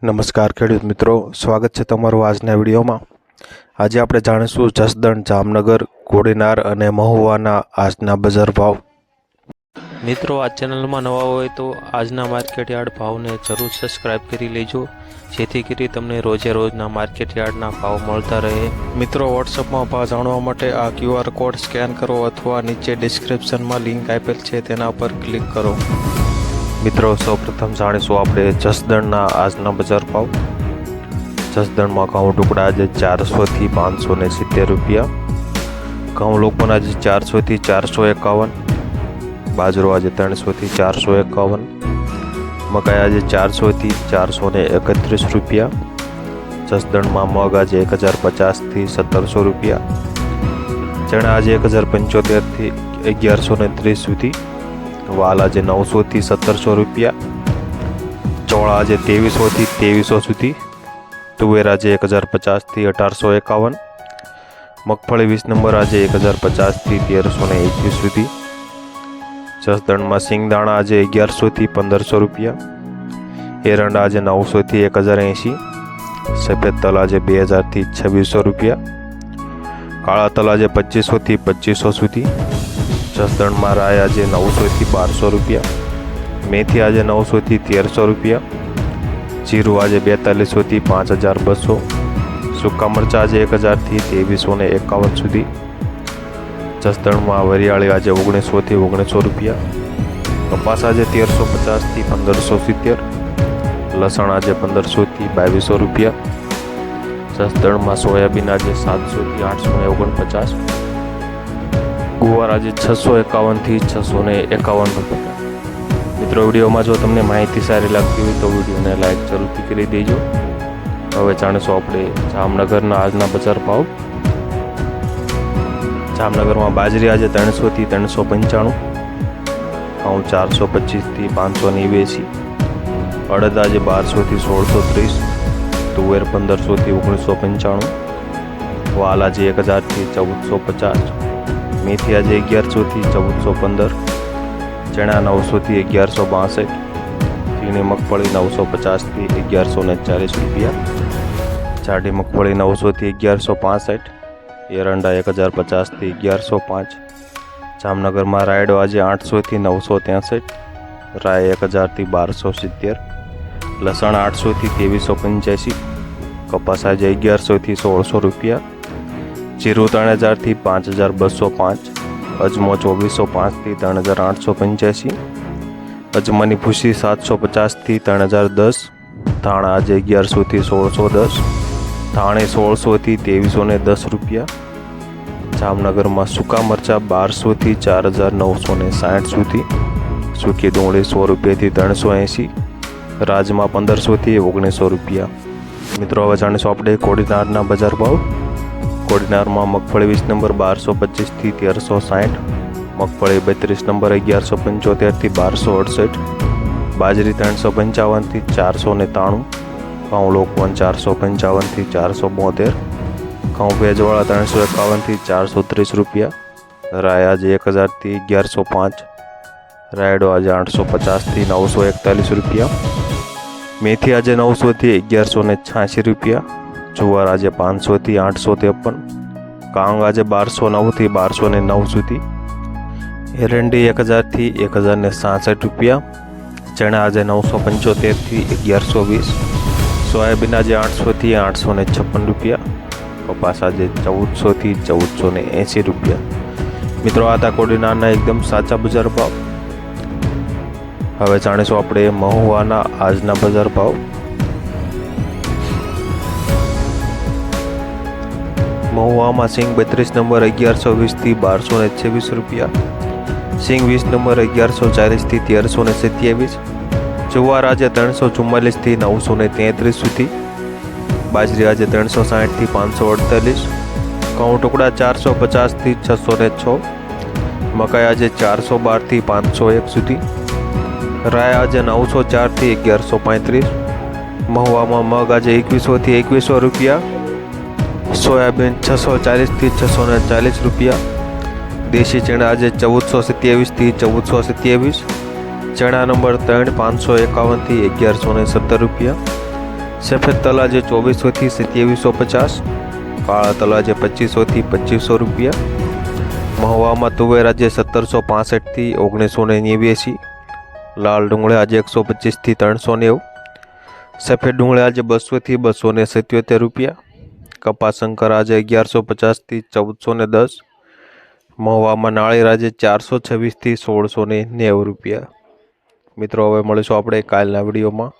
નમસ્કાર ખેડૂત મિત્રો, સ્વાગત છે તમારું આજના વિડીયોમાં. આજે આપણે જાણીશું જસદણ, જામનગર કોડીનાર અને મહુવાના આજના બજાર ભાવ. મિત્રો, આ ચેનલમાં નવા હોય તો આજના માર્કેટ યાર્ડ ભાવને જરૂર સબસ્ક્રાઇબ કરી લેજો. જેથી કરી તમને રોજે રોજના માર્કેટ યાર્ડના ભાવ મળતા રહે. મિત્રો વોટ્સઅપમાં ભાવ જાણવા માટે આ ક્યુઆર કોડ સ્કેન કરો અથવા નીચે ડિસ્ક્રિપ્શનમાં લિંક આપેલ છે, તેના પર ક્લિક કરો. મિત્રો, સૌપ્રથમ જાણીશું આપણે જસદણના આજના બજાર ભાવ. જસદણમાં ઘઉં ટુકડા આજે ચારસોથી પાંચસો ને સિત્તેર રૂપિયા. ઘઉં લોકોના આજે ચારસોથી ચારસો એકાવન. બાજરો આજે ત્રણસોથી ચારસો એકાવન. મકાઈ આજે ચારસોથી ચારસો ને એકત્રીસ રૂપિયા. જસદણમાં મગ આજે એક હજાર પચાસથી સત્તરસો રૂપિયા. ચણા આજે એક હજાર પંચોતેરથી અગિયારસો ને ત્રીસ સુધી. વાલ આજે નવસોથી સત્તરસો રૂપિયા, ચોળા આજે ત્રેવીસોથી ત્રેવીસો સુધી, તુવેર આજે એક હજાર પચાસથી અઢારસો એકાવન, મગફળી વીસ નંબર આજે એક હજાર પચાસથી તેરસો ને એકવીસ સુધી, જસદણમાં સિંગદાણા આજે અગિયારસોથી પંદરસો રૂપિયા, એરંડા આજે નવસોથી એક હજાર એંશી સફેદ તલ આજે બે હજારથી છવ્વીસો રૂપિયા, કાળા તલ આજે પચીસોથી પચીસો સુધી જસદણમાં રાય આજે નવસોથી બારસો રૂપિયા, મેથી આજે નવસોથી તેરસો રૂપિયા, જીરું આજે બેતાલીસોથી પાંચ હજાર બસો, સૂકા મરચાં આજે એક હજારથી ત્રેવીસો ને એકાવન સુધી, જસદણમાં વરિયાળી આજે ઓગણીસોથી ઓગણીસો રૂપિયા, કપાસ આજે તેરસો પચાસથી પંદરસો સિત્તેર, લસણ આજે પંદરસોથી બાવીસો રૂપિયા, જસદણમાં સોયાબીન આજે સાતસોથી આઠસો ને ઓગણપચાસ ગુવાર આજે છસો એકાવનથી છસો ને એકાવન મિત્રો, વિડીયોમાં જો તમને માહિતી સારી લાગતી હોય તો વિડીયોને લાઈક જરૂરથી કરી દેજો. હવે જાણીશું આપણે જામનગરના આજના બજાર ભાવ. જામનગરમાં બાજરી આજે ત્રણસોથી ત્રણસો પંચાણું ઘઉં ચારસો પચીસથી પાંચસો નેવ્યાસી અડદ આજે બારસોથી સોળસો ત્રીસ, તુવેર પંદરસોથી ઓગણીસો પંચાણું, વાલ આજે એક હજારથી ચૌદસો પચાસ મેથી આજે અગિયારસોથી ચૌદસો પંદર ચણા નવસોથી અગિયારસો બાસઠ ઝીણી મગફળી નવસો પચાસથી અગિયારસો ને ચાલીસ રૂપિયા, જાડી મગફળી નવસોથી અગિયારસો પાસઠ એરંડા એક હજાર પચાસથી અગિયારસો પાંચ જામનગરમાં રાયડો આજે આઠસોથી નવસો ત્રેસઠ રાય એક હજારથી બારસો સિત્તેર લસણ આઠસોથી ત્રેવીસો પંચ્યાસી કપાસ આજે અગિયારસોથી સોળસો રૂપિયા જીરું ત્રણ હજારથી પાંચ હજાર બસો પાંચ, અજમો ચોવીસો પાંચથી ત્રણ હજાર આઠસો પંચ્યાસી, અજમાની ભૂસી સાતસો પચાસથી ત્રણ હજાર દસ, ધાણા આજે અગિયારસોથી સોળસો દસ, ધાણે સોળસોથી ત્રેવીસો ને દસ રૂપિયા, જામનગરમાં સૂકા મરચાં બારસોથી ચાર હજાર નવસો ને સાઠ સુધી, સૂકી ડુંગળી સો રૂપિયાથી ત્રણસો એંસી, રાજમાં પંદરસોથી ઓગણીસો રૂપિયા. મિત્રો, હવે જાણીશું આપણે કોડીનારના બજાર ભાવ. કોડીનારમાં મગફળી વીસ નંબર, બારસો પચીસથી તેરસો સાઠ. મગફળી બત્રીસ નંબર, અગિયારસો પંચોતેરથી બારસો અડસઠ. બાજરી ત્રણસો પંચાવનથી ચારસો ને ત્રાણું ઘઉં લોકવન ચારસો પંચાવનથી ચારસો બોતેર. ઘઉં ભેજવાળા ત્રણસો એકાવનથી ચારસો ત્રીસ રૂપિયા. રાય આજે એક હજારથી અગિયારસો પાંચ. રાયડો આજે આઠસો પચાસથી નવસો એકતાલીસ રૂપિયા. મેથી આજે નવસોથી અગિયારસો ને છ્યાસી રૂપિયા. જુવાર આજે પાંચસોથી આઠસો ત્રેપન, કાંગ આજે બારસો નવથી બારસો ને નવ સુધી, એરંડી એક હજારથી એક હજાર ને સાસઠ રૂપિયા, ચણા આજે નવસો પંચોતેરથી અગિયારસો વીસ, સોયાબીન આજે આઠસોથી આઠસો ને છપ્પન રૂપિયા, કપાસ આજે ચૌદસોથી ચૌદસો ને એંસી રૂપિયા. મિત્રો, આ હતા કોડીનારના એકદમ સાચા બજાર ભાવ. હવે જાણીશું આપણે મહુવાના આજના બજાર ભાવ. મહુવામાં સિંગ બત્રીસ નંબર અગિયારસો વીસથી બારસો ને છવ્વીસ રૂપિયા. સિંગ વીસ નંબર અગિયારસો ચાલીસથી તેરસો ને સત્યાવીસ. જુવાર આજે ત્રણસો ચુમ્માલીસથી નવસો ને તેત્રીસ સુધી. બાજરી આજે ત્રણસો સાઠથી પાંચસો અડતાલીસ. ઘઉં ટુકડા ચારસો પચાસથી છસો ને છ. મકાઈ આજે ચારસો બારથી પાંચસો એક સુધી. રાય આજે નવસો ચારથી અગિયારસો પાંત્રીસ. મહુવામાં મગ આજે એકવીસોથી એકવીસો રૂપિયા. સોયાબીન છસો ચાલીસથી છસો ને ચાલીસ રૂપિયા દેશી ચણા આજે ચૌદસો સત્યાવીસથી ચૌદસો સત્યાવીસ ચણા નંબર ત્રણ પાંચસો એકાવનથી અગિયારસો ને સત્તર રૂપિયા સફેદ તલાજે ચોવીસોથી સત્યાવીસો પચાસ કાળા તલાજે પચીસોથી પચીસો રૂપિયા મહુવામાં તુવેર આજે સત્તરસો પાસઠથી ઓગણીસો ને નેવ્યાસી લાલ ડુંગળી આજે એકસો પચીસથી ત્રણસો નેવું સફેદ ડુંગળી આજે બસોથી બસો ને સિત્યોતેર રૂપિયા કપાસ શંકર આજે અગિયારસો પચાસથી ચૌદસો ને દસ. મહુવામાં નાળિયેર રાજે ચારસો છવ્વીસથી સોળસો ને નેવું રૂપિયા. મિત્રો, હવે મળીશું આપણે કાલના વિડીયોમાં.